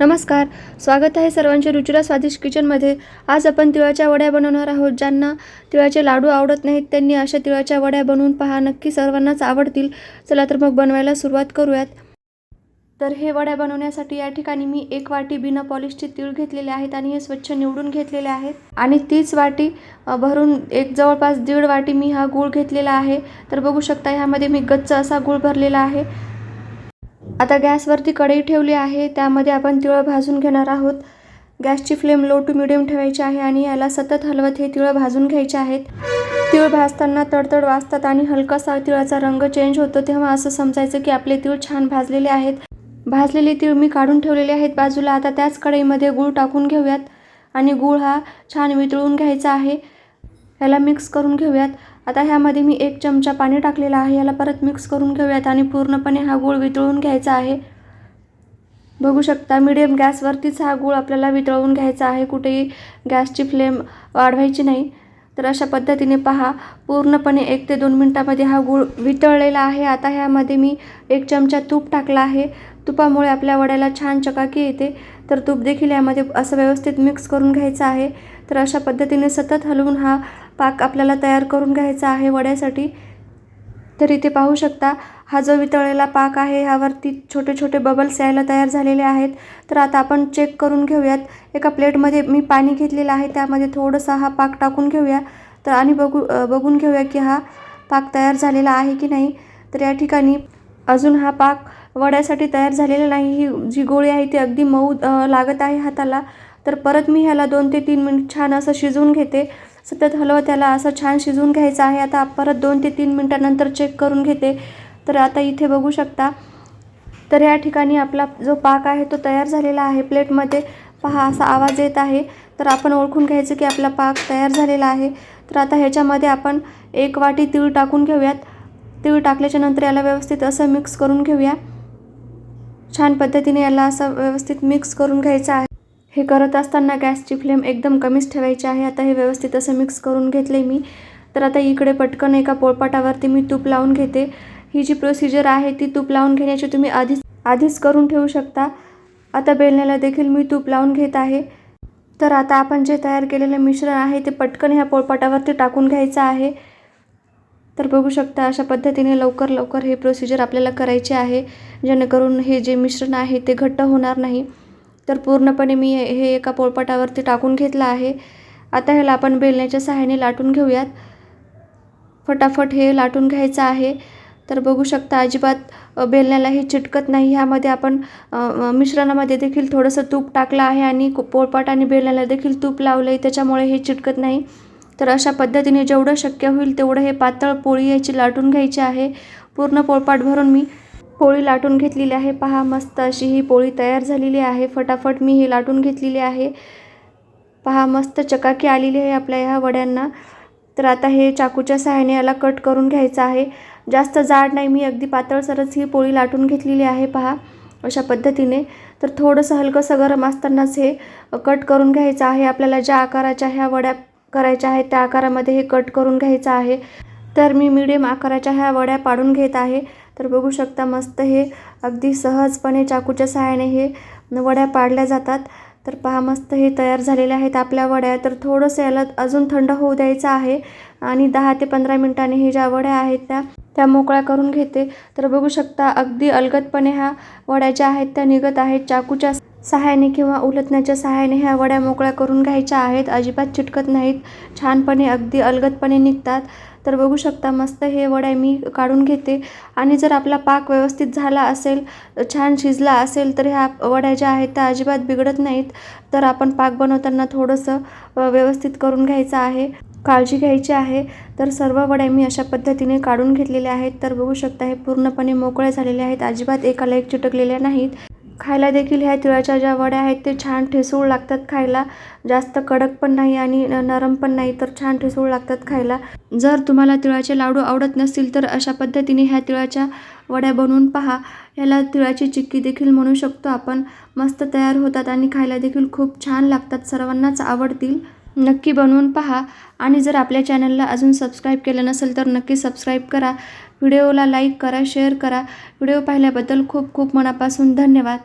नमस्कार. स्वागत आहे सर्वांचे रुचिरा स्वादिष्ट किचनमध्ये. आज आपण तिळाच्या वड्या बनवणार आहोत ज्यांना तिळाचे लाडू आवडत नाहीत त्यांनी अशा तिळाच्या वड्या बनवून पहा. नक्की सर्वांनाच आवडतील. चला तर मग बनवायला सुरुवात करूयात. तर हे वड्या बनवण्यासाठी या ठिकाणी मी एक वाटी बिना पॉलिशचे तीळ घेतलेले आहेत आणि हे स्वच्छ निवडून घेतलेले आहेत. आणि तीच वाटी भरून एक जवळपास दीड वाटी मी हा गूळ घेतलेला आहे. तर बघू शकता ह्यामध्ये मी गच्च असा गूळ भरलेला आहे. आता गॅसवरती कढई ठेवली आहे त्यामध्ये आपण तिळं भाजून घेणार आहोत. गॅसची फ्लेम लो टू मिडियम ठेवायची आहे आणि याला सतत हलवत हे तिळं भाजून घ्यायचे आहेत. तिळ भाजताना तडतड वाजतात आणि हलकासा तिळाचा रंग चेंज होतो तेव्हा असं समजायचं की आपले तिळ छान भाजलेले आहेत. भाजलेले तिळ मी काढून ठेवलेले आहेत. बाजूला आता त्याच कढईमध्ये गूळ टाकून घेऊयात आणि गूळ हा छान वितळून घ्यायचा आहे. याला मिक्स करून घेऊयात. आता ह्यामध्ये मी एक चमचा पाणी टाकलेला आहे याला परत मिक्स करून घेऊयात आणि पूर्णपणे हा गूळ वितळून घ्यायचा आहे. बघू शकता मिडियम गॅसवरतीच हा गूळ आपल्याला वितळवून घ्यायचा आहे. कुठेही गॅसची फ्लेम वाढवायची नाही. तर अशा पद्धतीने पहा पूर्णपणे एक ते दोन मिनटामध्ये हा गूळ वितळलेला आहे. आता ह्यामध्ये मी एक चमचा तूप टाकला आहे. तुपामुळे आपल्या वड्याला छान चकाकी येते. तर तूप देखील यामध्ये असं व्यवस्थित मिक्स करून घ्यायचं आहे. तर अशा पद्धतीने सतत हलवून हा पाक आपल्याला तयार करून घ्यायचा आहे वड्यासाठी. तर इथे पाहू शकता हा जो वितळलेला पाक आहे ह्यावरती छोटे छोटे बबल्स यायला तयार झालेले आहेत. तर आता आपण चेक करून घेऊयात. एका प्लेटमध्ये मी पाणी घेतलेलं आहे त्यामध्ये थोडंसं हा पाक टाकून घेऊया. तर आणि बघू बघून घेऊया की हा पाक तयार झालेला आहे की नाही. तर या ठिकाणी अजून हा पाक वड्यासाठी तयार झालेला नाही. ही जी गोळी आहे ती अगदी मऊ लागत आहे हाताला. तर परत मी ह्याला दोन ते तीन मिनिट छान असं शिजवून घेते. सतत हलवा त्याला असं छान शिजवून घ्यायचं आहे. आता परत दोन ते तीन मिनटानंतर चेक करून घेते. तर आता इथे बघू शकता. तर या ठिकाणी आपला जो पाक आहे तो तयार झालेला आहे प्लेटमध्ये. पहा असा आवाज येत आहे. तर आपण ओळखून घ्यायचं की आपला पाक तयार झालेला आहे. तर आता ह्याच्यामध्ये आपण एक वाटी तीळ टाकून घेऊयात. तीळ टाकल्याच्या नंतर याला व्यवस्थित असं मिक्स करून घेऊया. छान पद्धतीने याला असं व्यवस्थित मिक्स करून घ्यायचं आहे. हे करत असताना गॅसची फ्लेम एकदम कमीच ठेवायची आहे. आता हे व्यवस्थित असं मिक्स करून घेतले मी. तर आता इकडे पटकन एका पोळपाटावरती मी तूप लावून घेते. ही जी प्रोसिजर आहे ती तूप लावून घेण्याची तुम्ही आधीच आधीच करून ठेवू शकता. आता बेलण्याला देखील मी तूप लावून घेत आहे. तर आता आपण जे तयार केलेलं मिश्रण आहे ते पटकन ह्या पोळपाटावरती टाकून घ्यायचं आहे. तर बघू शकता अशा पद्धतीने लवकर लवकर हे प्रोसिजर आपल्याला करायचे आहे. जेणेकरून हे जे मिश्रण आहे ते घट्ट होणार नाही. तर पूर्णपणे मी हे एका पोळपाटावरती टाकून घेतलं आहे. आता ह्याला आपण बेलण्याच्या सहाय्याने लाटून घेऊयात. फटाफट हे लाटून घ्यायचं आहे. तर बघू शकता अजिबात बेलण्याला हे चिटकत नाही. ह्यामध्ये आपण मिश्रणामध्ये देखील थोडंसं तूप टाकलं आहे आणि पोळपाट आणि बेलण्याला देखील तूप लावलं आहे त्याच्यामुळे हे चिटकत नाही. तर अशा पद्धतीने जेवढं शक्य होईल तेवढं हे पातळ पोळी याची लाटून घ्यायची आहे. पूर्ण पोळपाट भरून मी पोळी लाटून घेतलेली आहे. पहा मस्त अशी ही पोळी तयार झालेली आहे. फटाफट मी ही लाटून घेतलेली आहे. पहा मस्त चकाकी आलेली आहे आपल्या ह्या वड्यांना. तर आता हे चाकूच्या सहाय्याने याला कट करून घ्यायचं आहे. जास्त जाड नाही मी अगदी पातळसरच ही पोळी लाटून घेतलेली आहे पहा अशा पद्धतीने. तर थोडंसं हलकंसं गरम असतानाच हे कट करून घ्यायचं आहे. आपल्याला ज्या आकाराच्या ह्या वड्या करायच्या आहेत त्या आकारामध्ये हे कट करून घ्यायचं आहे. तर मी मीडियम आकाराच्या ह्या वड्या पाडून घेत आहे. तर बघू शकता मस्त हे अगदी सहजपणे चाकूच्या सहाय्याने हे वड्या पाडल्या जातात. तर पहा मस्त हे तयार झालेले आहेत आपल्या वड्या. तर थोडंसं याला अजून थंड होऊ द्यायचं आहे आणि दहा ते पंधरा मिनटाने हे ज्या वड्या आहेत त्या त्या मोकळ्या करून घेते. तर बघू शकता अगदी अलगदपणे ह्या वड्या ज्या आहेत त्या निघत आहेत. चाकूच्या सहाय्याने किंवा उलटण्याच्या सहाय्याने ह्या वड्या मोकळ्या करून घ्यायच्या आहेत. अजिबात चिटकत नाहीत. छानपणे अगदी अलगदपणे निघतात. तर बघू शकता मस्त हे वड्या मी काढून घेते. आणि जर आपला पाक व्यवस्थित झाला असेल छान शिजला असेल तर ह्या वड्या ज्या आहेत त्या अजिबात बिघडत नाहीत. तर आपण पाक बनवताना थोडंसं व्यवस्थित करून घ्यायचं आहे. काळजी घ्यायची आहे. तर सर्व वड्या मी अशा पद्धतीने काढून घेतलेल्या आहेत. तर बघू शकता हे पूर्णपणे मोकळ्या झालेले आहेत. अजिबात एकाला एक चिटकलेल्या नाहीत. खायला देखील ह्या तिळाच्या ज्या वड्या आहेत ते छान ठिसूळ लागतात खायला. जास्त कडक पण नाही आणि नरम पण नाही तर छान ठिसूळ लागतात खायला. जर तुम्हाला तिळाचे लाडू आवडत नसतील तर अशा पद्धतीने ह्या तिळाच्या वड्या बनवून पहा. ह्याला तिळाची चिक्की देखील म्हणू शकतो आपण. मस्त तयार होतात आणि खायला देखील खूप छान लागतात. सर्वांनाच आवडतील. नक्की बनवून पहा. आणि जर आपल्या चॅनलला अजून सबस्क्राईब केलं नसेल तर नक्की सबस्क्राईब करा. व्हिडिओला लाईक करा शेअर करा. व्हिडिओ पाहिल्याबद्दल खूप खूप मनापासून धन्यवाद.